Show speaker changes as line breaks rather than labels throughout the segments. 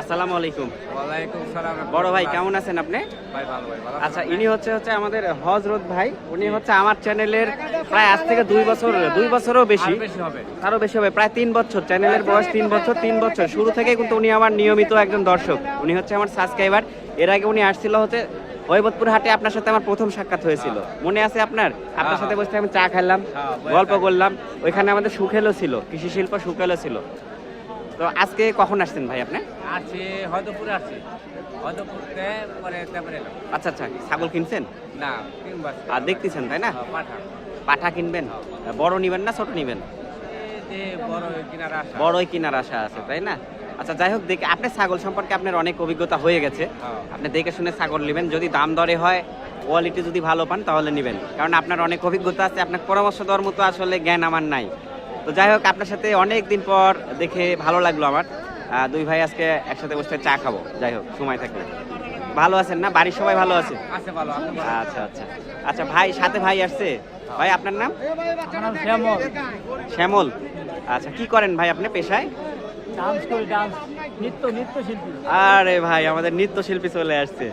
আসসালামু আলাইকুম।
ওয়ালাইকুম সালাম।
বড় ভাই কেমন আছেন আপনি?
ভাই ভালো ভাই ভালো।
আচ্ছা ইনি হচ্ছে হচ্ছে আমাদের হজরত ভাই। উনি হচ্ছে আমার চ্যানেলের প্রায় আজ থেকে দুই বছর দুই বছরও বেশি।
আর বেশি হবে।
তারও বেশি হবে প্রায় তিন বছর। চ্যানেলের বয়স তিন বছর তিন বছর। শুরু থেকে কিন্তু উনি আমার নিয়মিত একজন দর্শক। উনি হচ্ছে আমার সাবস্ক্রাইবার এর আগে উনি আসছিল হচ্ছে হৈবতপুর হাটে আপনার সাথে আমার প্রথম সাক্ষাৎ হয়েছিল। মনে আছে আপনার? আপনার সাথে বসে আমি চা খেলাম
হ্যাঁ,
গল্প করলাম। ওইখানে আমাদের সুখেলো ছিল কৃষি শিল্প সুখেলো ছিল। তো আজকে কখন আসছেন ভাই আপনি?
আছি হয়দপুরে আছি। হয়দপুরতে পরে তারপরে
আচ্ছা আচ্ছা ছাগল কিনছেন?
না
আর দেখতেছেন তাই না?
পাঠা।
পাঠা কিনবেন? বড় নিবেন না ছোট নিবেন? বড়ই কিনার আশা আছে তাই না? আচ্ছা যাই হোক দেখে আপনি ছাগল সম্পর্কে আপনার অনেক অভিজ্ঞতা হয়ে গেছে। আপনি দেখে শুনে ছাগল নেবেন। যদি দাম দরে হয় কোয়ালিটি যদি ভালো পান তাহলে নেবেন। কারণ আপনার অনেক অভিজ্ঞতা আছে আপনার পরামর্শ দেওয়ার মতো আসলে জ্ঞান আমার নাই। তো যাই হোক আপনার সাথে অনেক দিন পর দেখে ভালো লাগল আমার। দুই ভাই আজকে একসাথে বসে চা খাব। যাই হোক সময় থাকলে। ভালো আছেন না? বাড়ির সবাই ভালো আছে? আচ্ছা আচ্ছা। আচ্ছা ভাই সাথে ভাই আসছে? ভাই আপনার নাম?
শ্যামল।
শ্যামল। আচ্ছা কি করেন ভাই আপনি পেশায়? আরে ভাই আমাদের নৃত্য শিল্পী চলে আসছে।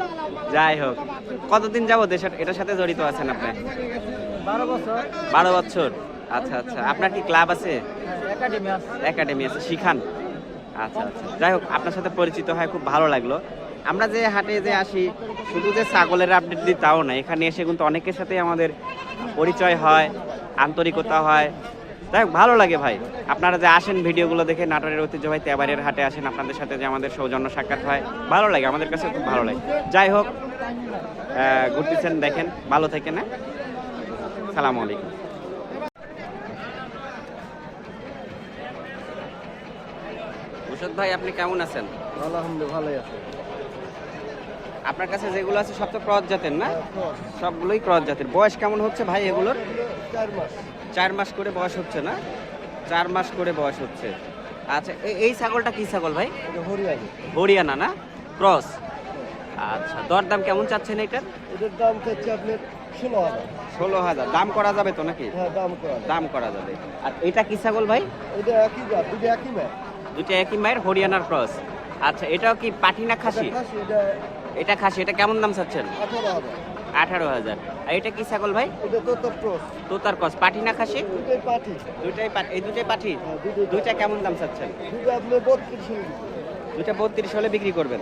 যাই হোক কতদিন যাব দেশের এটার সাথে জড়িত আছেন আপনি?
বারো বছর।
বারো বছর। আচ্ছা আচ্ছা। আপনার কি ক্লাব আছে?
একাডেমি আছে।
শিখান। আচ্ছা আচ্ছা। যাই হোক আপনার সাথে পরিচিত হয় খুব ভালো লাগল। আমরা যে হাটে যে আসি শুধু যে ছাগলের আপডেট দিই তাও না এখানে এসে কিন্তু অনেকের সাথে আমাদের পরিচয় হয় আন্তরিকতা হয়। যাই হোক ভালো লাগে ভাই। আপনারা যে আসেন ভিডিওগুলো দেখে নাটোরের ঐতিহ্যবাহী তেবারের হাটে আসেন আপনাদের সাথে যে আমাদের সৌজন্য সাক্ষাৎ হয় ভালো লাগে আমাদের কাছে খুব ভালো লাগে। যাই হোক ঘুরতেছেন দেখেন ভালো থাকেন হ্যাঁ? সালামু আলাইকুম। মুর্শদ ভাই আপনি কেমন আছেন?
আলহামদুলিল্লাহ ভালোই আছে।
আপনার কাছে যেগুলো আছে সব তো ক্রস জাতের না? সবগুলোই ক্রস জাতের। বয়স কেমন হচ্ছে ভাই এগুলোর?
চার মাস।
চার মাস করে বয়স হচ্ছে না? চার মাস করে বয়স হচ্ছে। আচ্ছা এই ছাগলটা কি ছাগল ভাই?
এটা হরিয়ানা
না? ক্রস। আচ্ছা দরদাম কেমন চাচ্ছেন এটার?
এটার দাম চাচ্ছে আপনার ষোলো হাজার।
ষোলো হাজার। দাম করা যাবে তো নাকি?
হ্যাঁ দাম করা
দাম করা যাবে। আর এটা কি ছাগল ভাই?
এটা একই জাত দুটো একই ম্যাচ।
দুইটা একই মায়ের হরিয়ানার ক্রস। আচ্ছা এটাও কি পাটি না খাসি?
এটা
খাসি এটা কেমন দাম চাচ্ছেন?
আঠারো হাজার।
আর এটা কি ছাগল ভাই?
তো তোর ক্রস।
তোতার কস পাটি না খাসি?
দুটোই
দুইটাই এই দুটাই পাঠি
হ্যাঁ
দুইটা কেমন দাম চাচ্ছেন?
দুটো
দুইটা বত্রিশ হলে বিক্রি করবেন।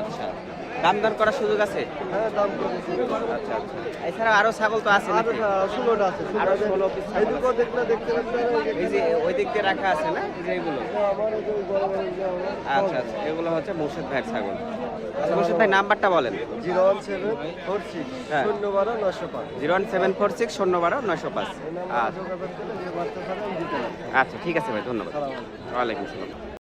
আচ্ছা। দাম দর করার সুযোগ আছে?
হ্যাঁ দাম
আচ্ছা আচ্ছা। এছাড়া আরও ছাগল তো আছে
আর
নাকি?
ষোলোটা আছে
আরও ষোলো piece ছাগল
দেখলে দেখতে
এই যে ওই দিক দিয়ে রাখা আছে না এই যে এগুলো?
আমার এই যে বড় বড় এই যে আমার-
আচ্ছা আচ্ছা এগুলো হচ্ছে মুর্শিদ ভাইয়ের ছাগল। আচ্ছা মুর্শিদ ভাই নাম্বারটা বলেন।
Zero one seven four six
হ্যাঁ।
শূন্য বারো নশো পাঁচ।
Zero one seven four six শূন্য বারো পাঁচ। আচ্ছা। আচ্ছা ঠিক আছে ভাই ধন্যবাদ। ওয়ালাইকুম সালাম।